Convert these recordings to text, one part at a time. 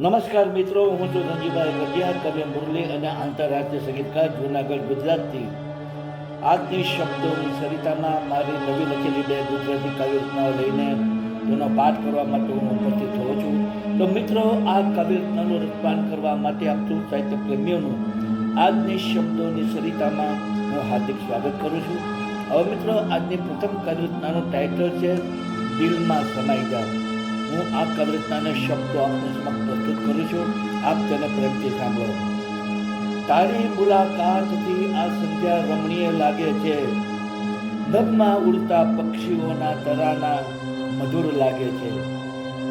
નમસ્કાર મિત્રો, હું છું રંજીભાઈ ગઢિયા કવિ મુરલી અને આંતરરાષ્ટ્રીય સંગીતકાર જૂનાગઢ, ગુજરાતથી. આજની શબ્દોની સરિતામાં મારી નવી લખેલી બે ગુજરાતી કાવ્યરચનાઓ લઈને તેનો પાઠ કરવા માટે હું ઉપસ્થિત થયો છું. તો મિત્રો, આ કાવ્યરચનાનું રચપાન કરવા માટે આપતું સાહિત્ય પ્રેમીઓનું આજની શબ્દોની સરિતામાં હું હાર્દિક સ્વાગત કરું છું. હવે મિત્રો, આજની પ્રથમ કાવ્યરચનાનું ટાઇટલ છે, દિલમાં સમાઈ જાઓ. હું આ કવિતાને શબ્દો આપને સમક્ષ પ્રસ્તુત કરું છું. આપ તેને પ્રેમથી સાંભળો. તારી મુલાકાતથી આ સંધ્યા રમણીય લાગે છે. નદમાં ઉડતા પક્ષીઓના તરાના મધુર લાગે છે.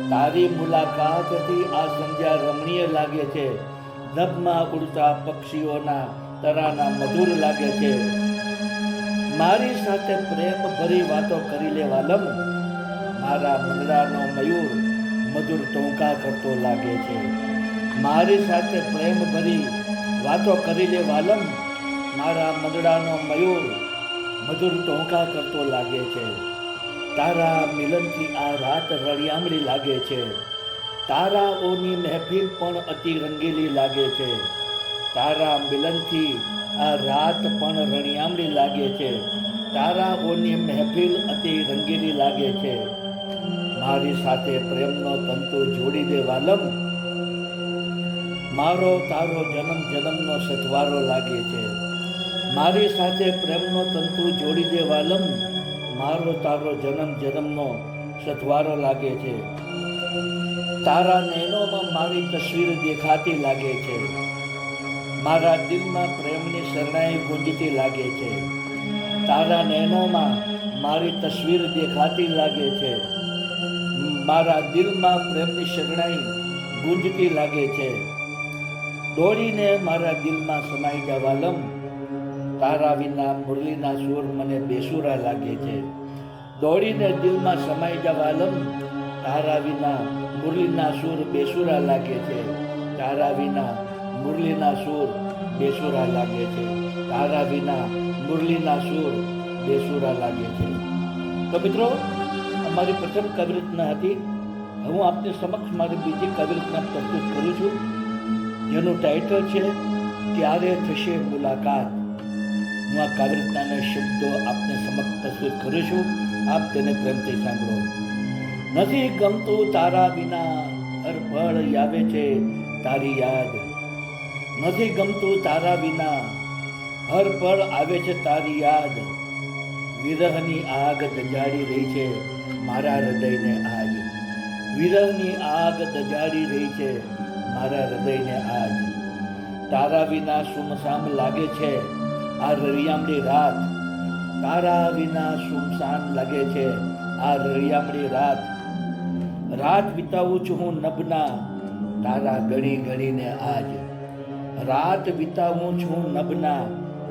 તારી મુલાકાતથી આ સંધ્યા રમણીય લાગે છે. નભમાં ઉડતા પક્ષીઓના તરાના મધુર લાગે છે. મારી સાથે પ્રેમ ભરી વાતો કરી લેવા વાલમ મારા મંગળાનો મયુર મધુર ટોંકા કરતો લાગે છે. મારી સાથે પ્રેમ ભરી વાતો કરી લે વાલમ, મારા મંદડાનો મયુર મધુર ટોંકા કરતો લાગે છે. તારા મિલનથી આ રાત રળિયામણી લાગે છે. તારાઓની મહેફિલ પણ અતિ રંગીલી લાગે છે. તારા મિલનથી આ રાત પણ રણિયામણી લાગે છે. તારાઓની મહેફિલ અતિ રંગીલી લાગે છે. મારી સાથે પ્રેમનો તંતુ જોડી દે વાલમ મારો તારો જન્મ જન્મનો સથવારો લાગે છે. મારી સાથે પ્રેમનો તંતુ જોડી દે વાલમ મારો તારો જન્મ જન્મનો સથવારો લાગે છે. તારા નૈનોમાં મારી તસવીર દેખાતી લાગે છે. મારા દિલમાં પ્રેમની શરણાઈ ગુંજતી લાગે છે. તારા નૈનોમાં મારી તસવીર દેખાતી લાગે છે. મારા દિલમાં પ્રેમની શરણાઈ ગુંજતી લાગે છે. દોડીને મારા દિલમાં સમાઈ જવાલમ તારા વિના મુરલીના સુર મને બેસુરા લાગે છે. દોડીને દિલમાં સમાઈ જવાલમ તારા વિના મુરલીના સુર બેસુરા લાગે છે. તારા વિના મુરલીના સુર બેસુરા લાગે છે. તારા વિના મુરલીના સુર બેસુરા લાગે છે. તો મિત્રો અમારી પ્રથમ કવિરચના હતી. હું આપની સમક્ષ મારી બીજી કવિરચના પ્રસ્તુત કરું છું, જેનું ટાઇટલ છે, ક્યારે થશે મુલાકાત? હું આ કવિરચનાના શબ્દો આપને સમક્ષ પ્રસ્તુત કરું છું. આપ તેને પ્રેમથી સાંભળો. નથી ગમતું તારા વિના, હર પળ આવે છે તારી યાદ. નથી ગમતું તારા વિના, હર પળ આવે છે તારી યાદ. વિરહની આગ દજાડી રહી છે મારા હૃદયને આજ. વિરહની આગ દજાડી રહી છે મારા હૃદયને આજ. તારા વિના સુમસામ લાગે છે આ રળિયામણી રાત. તારા વિના સુમસાન લાગે છે આ રળિયામણી રાત. રાત વિતાવું છું હું નભના, તારા ગણી ગણીને આજ. રાત વિતાવું છું નભના,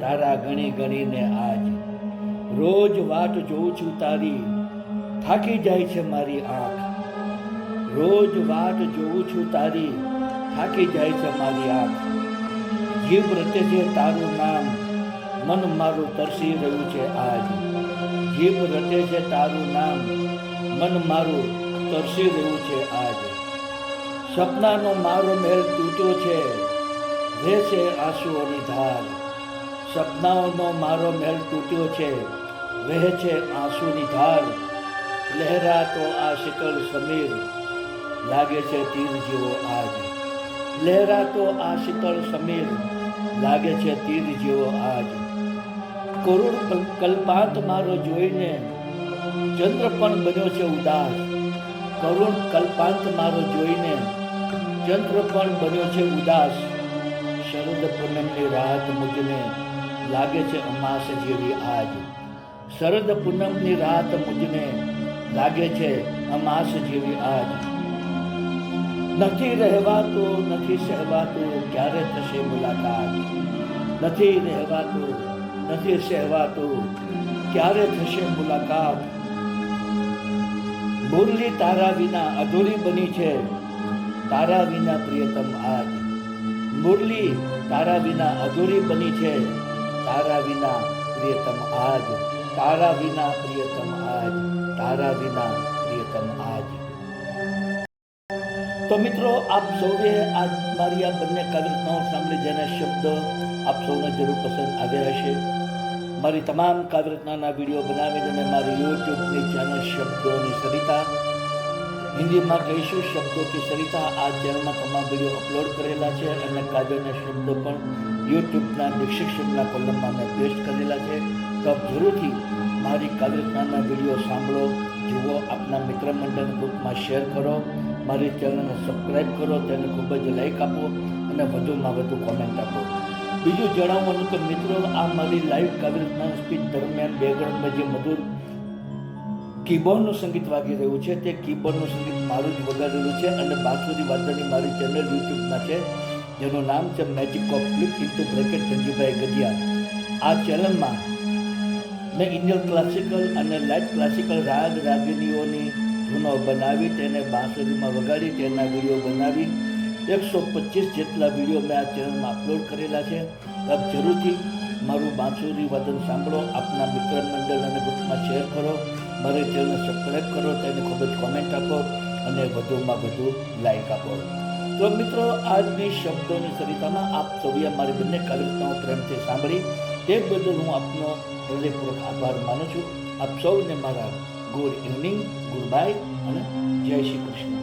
તારા ગણી ગણીને આજ. રોજ વાટ જોઉં છું તારી. થાકી જાય છે મારી આંખ. રોજ વાટ જોઉં છું તારી. થાકી જાય છે મારી આંખ. જીવ રચે છે તારું નામ. મન મારું તરસી રહ્યું છે આજ. જીવ રચે છે તારું નામ. મન મારું તરસી રહ્યું છે આજ. સપનાનો મારો મેળ તૂટ્યો છે. રહેશે આંસુઓની ધાર. સપનાઓનો મારો મહેલ તૂટ્યો છે, વહે છે આંસુની ધાર. લહેરાતો આ શીતળ સમીર, લાગે છે તીર જેવો આજ. લહેરાતો આ શીતળ સમીર, લાગે છે તીર જેવો આજ. કરુણ કલ્પાંત મારો જોઈને, ચંદ્ર પણ બન્યો છે ઉદાસ. કરુણ કલ્પાંત મારો જોઈને, ચંદ્ર પણ બન્યો છે ઉદાસ. શરદ પૂનમની રાત મુજને લાગે છે અમાસ જેવી આજ. શરદ પૂનમની રાત મુજને લાગે છે અમાસ જેવી આજ. નથી રહેવાતું, નથી સહેવાતું, ક્યારે થશે મુલાકાત? નથી રહેવાતું, નથી સહેવાતું, ક્યારે થશે મુલાકાત? મુરલી તારા વિના અધૂરી બની છે, તારા વિના પ્રિયતમ આજ. મુરલી તારા વિના અધૂરી બની છે તારા વિના પ્રિયતમ આજ, તારા વિના પ્રિયતમ આજ, તારા વિના પ્રિયતમ આજ. તો મિત્રો, આપ સૌએ આજ મારી આ બંને કાવ્યરચનાઓ સાંભળી જેના શબ્દ આપ સૌને જરૂર પસંદ આવ્યા હશે. મારી તમામ કાવ્યરચનાના વીડિયો બનાવીને મેં મારી યુટ્યુબની ચેનલ શબ્દોની સરિતા હિન્દીમાં કહીશું શબ્દો કે સરિતા આ ચેનલમાં તમામ વીડિયો અપલોડ કરેલા છે અને કાવ્યના શબ્દો પણ યુટ્યુબના ડિસ્ક્રિપ્શનના કોલમમાં મેં પેસ્ટ કરેલા છે. તો આપ જરૂરથી મારી કાવ્યરચનાના વીડિયો સાંભળો, જુઓ, આપના મિત્ર મંડળ ગ્રુપમાં શેર કરો, મારી ચેનલને સબસ્ક્રાઈબ કરો, તેને ખૂબ જ લાઈક આપો અને વધુમાં વધુ કોમેન્ટ આપો. બીજું જણાવવાનું કે મિત્રો, આ મારી લાઈવ કાવ્યરચના સ્પીચ દરમિયાન બેકગ્રાઉન્ડમાં જે મધુર કીબોર્ડનું સંગીત વાગી રહ્યું છે, તે કીબોર્ડનું સંગીત મારું જ વગાડેલું છે અને બાંસુરી વાદળની મારી ચેનલ યુટ્યુબમાં છે, જેનું નામ છે magic of flip into bracket Dhanjibhai Gadhiya. આ ચેનલમાં મેં ઇન્ડિયન ક્લાસિકલ અને લાઇટ ક્લાસિકલ રાગ રાગિનીઓની ધૂનો બનાવી, તેને બાંસુરીમાં વગાડી, તેના વીડિયો બનાવી. એકસો પચીસ જેટલા વીડિયો મેં આ ચેનલમાં અપલોડ કરેલા છે. આપ જરૂરથી મારું બાંસુરી વાદન સાંભળો, આપના મિત્ર મંડળ અને ગ્રુપમાં શેર કરો. મારી ચેનલ સબસ્ક્રાઈબ કરો, તેને ખૂબ જ કોમેન્ટ આપો અને વધુમાં વધુ લાઈક આપો. તો મિત્રો, આજની શબ્દોની સરિતામાં આપ સૌએ મારી બંને કવિતાઓ પ્રેમથી સાંભળી. તે બદલ હું આપનો હૃદયપૂર્વક આભાર માનું છું. આપ સૌને મારા ગુડ ઇવનિંગ ગુડ બાય અને જય શ્રી કૃષ્ણ.